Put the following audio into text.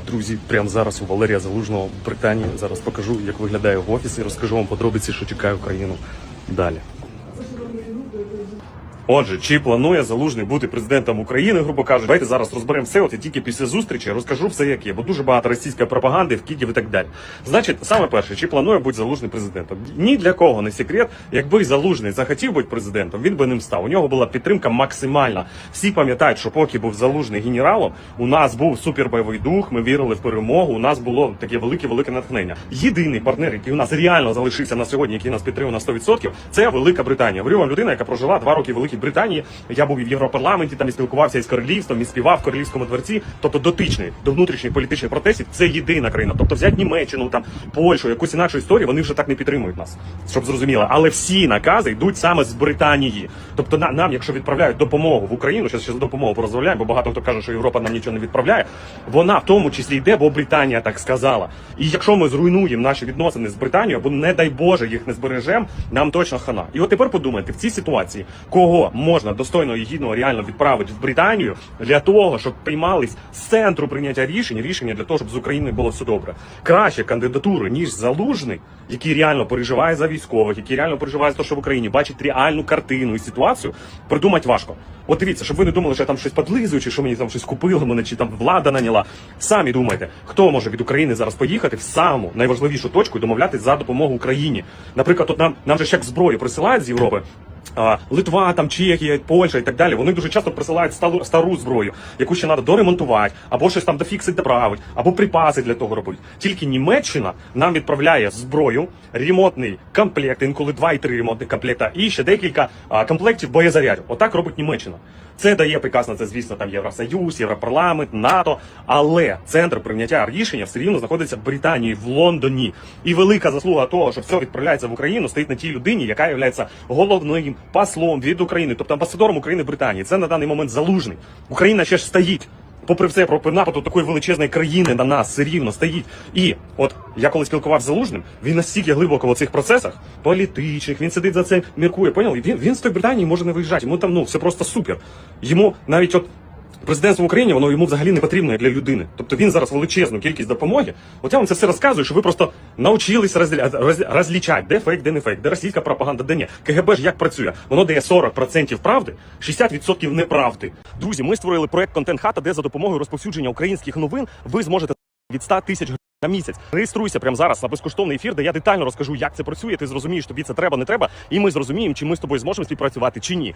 Друзі, прямо зараз у Валерія Залужного в Британії. Зараз покажу, як виглядає в офісі. Розкажу вам подробиці, що чекає Україну далі. Отже, чи планує залужний бути президентом України, грубо кажучи, давайте зараз розберемо все. От я тільки після зустрічі розкажу все, як є, бо дуже багато російської пропаганди, вкидів і так далі. Значить, саме перше, чи планує бути залужний президентом? Ні для кого не секрет. Якби залужний захотів бути президентом, він би ним став. У нього була підтримка максимальна. Всі пам'ятають, що поки був залужний генералом, у нас був супербойовий дух. Ми вірили в перемогу. У нас було таке велике велике натхнення. Єдиний партнер, який у нас реально залишився на сьогодні, який нас підтримує на 100%, це Велика Британія. Вам людина, яка прожила два роки в Великій Британії. Я був і в Європарламенті, там і спілкувався із королівством, і співав в королівському дворці. Тобто дотичний до внутрішніх політичних протестів. Це єдина країна. Тобто взяти Німеччину, там Польщу, якусь інакшу історію, вони вже так не підтримують нас, щоб зрозуміло. Але всі накази йдуть саме з Британії. Тобто на- нам, якщо відправляють допомогу в Україну, зараз ще за допомогу порозмовляємо, бо багато хто каже, що Європа нам нічого не відправляє. Вона в тому числі йде, бо Британія так сказала. І якщо ми зруйнуємо наші відносини з Британією, або не дай Боже їх не збережемо, нам точно хана. І от тепер подумайте, в цій ситуації кого можна достойно і гідно реально відправити в Британію для того, щоб приймались з центру прийняття рішень, рішення для того, щоб з Україною було все добре. Краще кандидатури, ніж залужний, який реально переживає за військових, який реально переживає за те, що в Україні бачить реальну картину і ситуацію, придумати важко. От дивіться, щоб ви не думали, що я там щось подлизую, чи що мені там щось купили мене, чи там влада наняла. Самі думайте, хто може від України зараз поїхати в саму найважливішу точку і домовлятись за допомогу Україні. Наприклад, от нам нам же ще як зброю присилають з Європи. Литва, там Чехія, Польща і так далі. Вони дуже часто присилають стару, стару зброю, яку ще треба доремонтувати, або щось там дофіксить, доправити, або припаси для того робити. Тільки Німеччина нам відправляє зброю, ремонтний комплект, інколи два і три ремонтних комплекта, і ще декілька а, комплектів боєзарядів. Отак робить Німеччина. Це дає приказ на це, звісно, там Євросоюз, Європарламент, НАТО. Але центр прийняття рішення все рівно знаходиться в Британії, в Лондоні. І велика заслуга того, що все відправляється в Україну, стоїть на тій людині, яка є головним послом від України, тобто амбасадором України в Британії. Це на даний момент залужний. Україна ще ж стоїть. Попри все, про нападу такої величезної країни на нас все рівно стоїть. І от я коли спілкувався з залужним, він настільки глибоко в цих процесах політичних, він сидить за це, міркує. Поняли? Він він з тої Британії може не виїжджати. Йому там ну все просто супер. Йому навіть от. Президентство в Україні воно йому взагалі не потрібно для людини. Тобто він зараз величезну кількість допомоги. От я вам це все розказую, що ви просто навчились розлічати, де фейк, де не фейк, де російська пропаганда, де ні. КГБ ж як працює? Воно дає 40% правди, 60% неправди. Друзі, ми створили проект Контент Хата, де за допомогою розповсюдження українських новин ви зможете від 100 тисяч гривень на місяць. Реєструйся прямо зараз на безкоштовний ефір, де я детально розкажу, як це працює. Ти зрозумієш, тобі це треба, не треба, і ми зрозуміємо, чи ми з тобою зможемо співпрацювати чи ні.